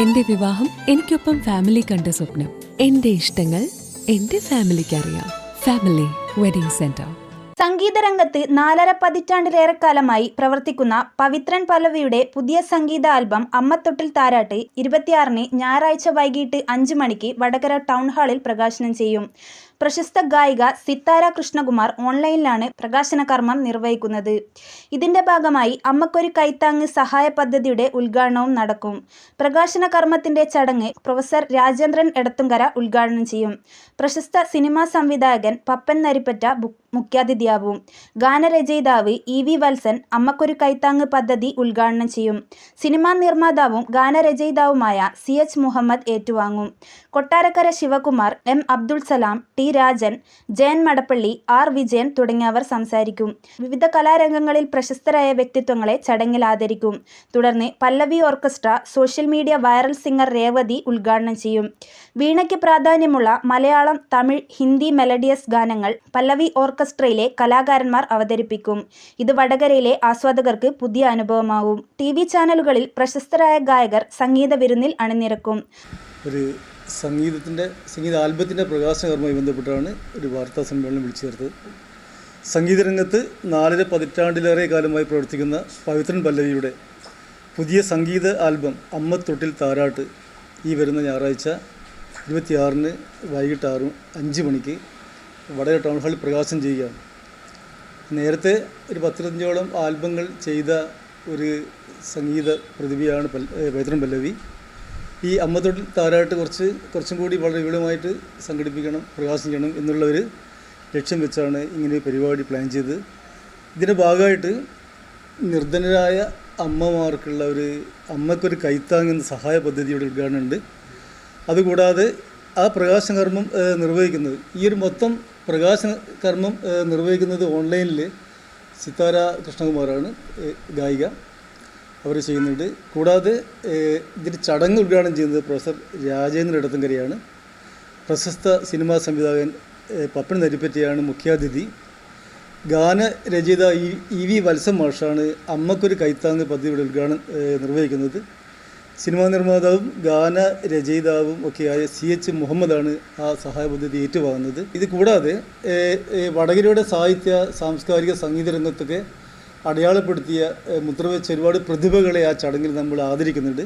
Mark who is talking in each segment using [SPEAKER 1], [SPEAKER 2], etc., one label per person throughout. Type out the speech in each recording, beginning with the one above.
[SPEAKER 1] എന്റെ വിവാഹം എനിക്കൊപ്പം ഫാമിലി കണ്ട സ്വപ്നം. എന്റെ ഇഷ്ടങ്ങൾ എന്റെ ഫാമിലിക്ക് അറിയാം. ഫാമിലി വെഡിംഗ് സെന്റർ
[SPEAKER 2] സംഗീതരംഗത്ത് നാലര പതിറ്റാണ്ടിലേറെക്കാലമായി പ്രവർത്തിക്കുന്ന പവിത്രൻ പല്ലവിയുടെ പുതിയ സംഗീത ആൽബം അമ്മത്തൊട്ടിൽ താരാട്ട് ഇരുപത്തിയാറിന് ഞായറാഴ്ച വൈകിട്ട് അഞ്ച് മണിക്ക് വടകര ടൗൺ ഹാളിൽ പ്രകാശനം ചെയ്യും. പ്രശസ്ത ഗായിക സിത്താര കൃഷ്ണകുമാർ ഓൺലൈനിലാണ് പ്രകാശന കർമ്മം നിർവഹിക്കുന്നത്. ഇതിന്റെ ഭാഗമായി അമ്മക്കൊരു കൈത്താങ്ങ് സഹായ പദ്ധതിയുടെ ഉദ്ഘാടനവും നടക്കും. പ്രകാശന കർമ്മത്തിന്റെ ചടങ്ങ് പ്രൊഫസർ രാജേന്ദ്രൻ എടത്തുങ്കര ഉദ്ഘാടനം ചെയ്യും. പ്രശസ്ത സിനിമാ സംവിധായകൻ പപ്പൻ നരിപ്പറ്റ മുഖ്യാതിഥിയാവും. ഗാനരചയിതാവ് ഇ വി വത്സൻ അമ്മക്കൊരു കൈത്താങ്ങ് പദ്ധതി ഉദ്ഘാടനം ചെയ്യും. സിനിമാ നിർമ്മാതാവും ഗാനരചയിതാവുമായ സി എച്ച് മുഹമ്മദ് ഏറ്റുവാങ്ങും. Kottarakkara Sivakumar M Abdul Salam T. Rajan Jayan Madappally R Vijayan തുടങ്ങിയവർ സംസാരിക്കും. വിവിധ കലാരംഗങ്ങളിൽ പ്രശസ്തരായ വ്യക്തിത്വങ്ങളെ ചടങ്ങിൽ ആദരിക്കും. തുടർന്ന് Pallavi orchestra social media viral singer Revathi ഉദ്ഘാടനം ചെയ്യും. വീണയ്ക്ക് പ്രാധാന്യമുള്ള മലയാളം തമിഴ് ഹിന്ദി മെലഡിയസ് ഗാനങ്ങൾ പല്ലവി ഓർക്കസ്ട്രയിലെ കലാകാരന്മാർ അവതരിപ്പിക്കും. ഇത് വടകരയിലെ ആസ്വാദകർക്ക് പുതിയ അനുഭവമാകും ടി ചാനലുകളിൽ പ്രശസ്തരായ ഗായകർ സംഗീത വിരുന്നിൽ അണിനിരക്കും.
[SPEAKER 3] ഒരു സംഗീതത്തിന്റെ സംഗീത ആൽബത്തിന്റെ പ്രകാശനകർമ്മമായി ബന്ധപ്പെട്ടാണ് ഒരു വാർത്താ സമ്മേളനം വിളിച്ചു ചേർത്തത്. സംഗീതരംഗത്ത് നാലര പതിറ്റാണ്ടിലേറെ കാലമായി പ്രവർത്തിക്കുന്ന പവിത്രൻ പല്ലവിയുടെ പുതിയ സംഗീത ആൽബം അമ്മത്തൊട്ടിൽ താരാട്ട് ഈ വരുന്ന ഞായറാഴ്ച ഇരുപത്തിയാറിന് വൈകിട്ട് ആറ് അഞ്ച് മണിക്ക് വടകര ടൗൺ ഹാളിൽ പ്രകാശനം ചെയ്യുകയാണ്. നേരത്തെ ഒരു പത്തിരഞ്ചോളം ആൽബങ്ങൾ ചെയ്ത ഒരു സംഗീത പ്രതിഭയാണ് പൽ പവിത്രൻ പല്ലവി. ഈ അമ്മത്തൊട്ടിൽ താരമായിട്ട് കുറച്ച് കുറച്ചും കൂടി വളരെ വിപുലമായിട്ട് സംഘടിപ്പിക്കണം പ്രകാശനം ചെയ്യണം എന്നുള്ള ഒരു ലക്ഷ്യം വെച്ചാണ് ഇങ്ങനെ പരിപാടി പ്ലാൻ ചെയ്തത് ഇതിന്റെ ഭാഗമായിട്ട് നിർധനരായ അമ്മമാർക്കുള്ള ഒരു അമ്മക്കൊരു കൈത്താങ്ങുന്ന സഹായ പദ്ധതിയുടെ ഉദ്ഘാടനം ഉണ്ട് അതുകൂടാതെ ആ പ്രകാശന കർമ്മം നിർവഹിക്കുന്നത് ഈ ഒരു മൊത്തം പ്രകാശന കർമ്മം നിർവഹിക്കുന്നത് ഓൺലൈനിൽ സിത്താര കൃഷ്ണകുമാറാണ് ഗായിക. അവർ ചെയ്യുന്നുണ്ട്. കൂടാതെ ഇതിന്റെ ചടങ്ങ് ഉദ്ഘാടനം ചെയ്യുന്നത് പ്രൊഫസർ രാജേന്ദ്ര ഇടത്തങ്കരയാണ് പ്രശസ്ത സിനിമാ സംവിധായകൻ പപ്പൻ നരിപ്പറ്റിയാണ് മുഖ്യാതിഥി. ഗാനരചയിത ഇ ഇ വി വത്സം മാഷാണ് അമ്മക്കൊരു കൈത്താങ്ങ് പദ്ധതിയുടെ ഉദ്ഘാടനം നിർവഹിക്കുന്നത്. സിനിമാ നിർമ്മാതാവും ഗാനരചയിതാവും ഒക്കെയായ സി എച്ച് മുഹമ്മദാണ് ആ സഹായ പദ്ധതി ഏറ്റുവാങ്ങുന്നത്. ഇത് കൂടാതെ വടകരയുടെ സാഹിത്യ സാംസ്കാരിക സംഗീത രംഗത്തൊക്കെ അടയാളപ്പെടുത്തിയ മുദ്ര മുദ്രവെച്ച ഒരുപാട് പ്രതിഭകളെ ആ ചടങ്ങിൽ നമ്മൾ ആദരിക്കുന്നുണ്ട്.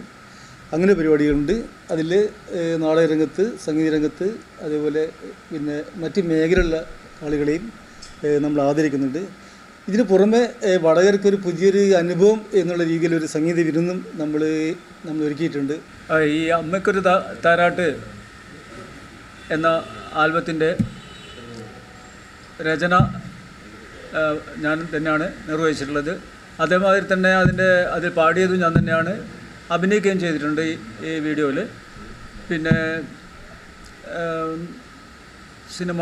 [SPEAKER 3] അങ്ങനെ പരിപാടികളുണ്ട്. അതിൽ നാടകരംഗത്ത് സംഗീത രംഗത്ത് അതേപോലെ പിന്നെ മറ്റ് മേഖലയിലുള്ള ആളുകളെയും നമ്മൾ ആദരിക്കുന്നുണ്ട്. ഇതിന് പുറമെ വടകർക്കൊരു പുതിയൊരു അനുഭവം എന്നുള്ള രീതിയിൽ ഒരു സംഗീത വിരുന്നും നമ്മൾ നമ്മൾ ഒരുക്കിയിട്ടുണ്ട്.
[SPEAKER 4] ഈ അമ്മയ്ക്കൊരു താരാട്ട് എന്ന ആൽബത്തിന്റെ രചന ഞാൻ തന്നെയാണ് നിർവഹിച്ചിട്ടുള്ളത്. അതേമാതിരി തന്നെ അതിന്റെ അതിൽ പാടിയതും ഞാൻ തന്നെയാണ് അഭിനയിക്കുകയും ചെയ്തിട്ടുണ്ട് ഈ വീഡിയോയിൽ. പിന്നെ സിനിമ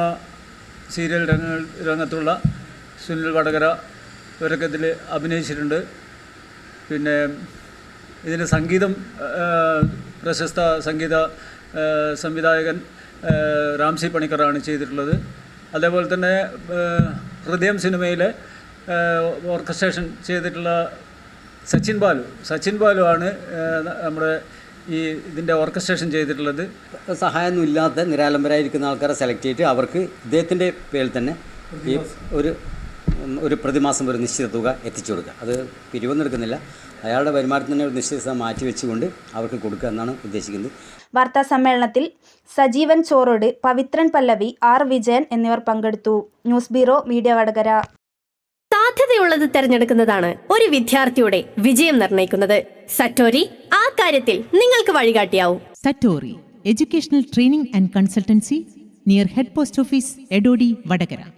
[SPEAKER 4] സീരിയൽ രംഗ രംഗത്തുള്ള സുനിൽ വടകര ഇവരൊക്കെ ഇതിൽ അഭിനയിച്ചിട്ടുണ്ട്. പിന്നെ ഇതിന് സംഗീതം പ്രശസ്ത സംഗീത സംവിധായകൻ രാംസി പണിക്കറാണ് ചെയ്തിട്ടുള്ളത്. അതേപോലെ തന്നെ ഹൃദയം സിനിമയിൽ ഓർക്കസ്ട്രേഷൻ ചെയ്തിട്ടുള്ള സച്ചിൻ ബാലു. സച്ചിൻ ബാലു ആണ് നമ്മുടെ ഈ ഇതിന്റെ ഓർക്കസ്ട്രേഷൻ ചെയ്തിട്ടുള്ളത്.
[SPEAKER 5] സഹായമൊന്നും ഇല്ലാത്ത നിരാലംബരായിരിക്കുന്ന ആൾക്കാരെ സെലക്ട് ചെയ്തിട്ട് അവർക്ക് ഇദ്ദേഹത്തിന്റെ പേരിൽ തന്നെ ഈ ഒരു ഒരു പ്രതിമാസം ഒരു നിശ്ചിത തുക എത്തിച്ചു കൊടുക്കുക. അത് പിരിവൊന്നും എടുക്കുന്നില്ല. അയാളുടെ വരുമാനത്തിന് തന്നെ ഒരു നിശ്ചിത തുക മാറ്റി വെച്ചുകൊണ്ട് അവർക്ക് കൊടുക്കുക എന്നാണ് ഉദ്ദേശിക്കുന്നത്.
[SPEAKER 2] വാർത്താ സമ്മേളനത്തിൽ സജീവൻ ചോറോട് പവിത്രൻ പല്ലവി ആർ വിജയൻ എന്നിവർ പങ്കെടുത്തു. News bureau media Vadakara.
[SPEAKER 6] സാധ്യതയുള്ളത് തിരഞ്ഞെടുക്കുന്നതാണ് ഒരു വിദ്യാർത്ഥിയുടെ വിജയം നിർണയിക്കുന്നത്. സറ്റോരി ആ കാര്യത്തിൽ നിങ്ങൾക്ക് വഴികാട്ടിയാവും.
[SPEAKER 7] Satori educational training and consultancy near head post office Edodi Vadagara.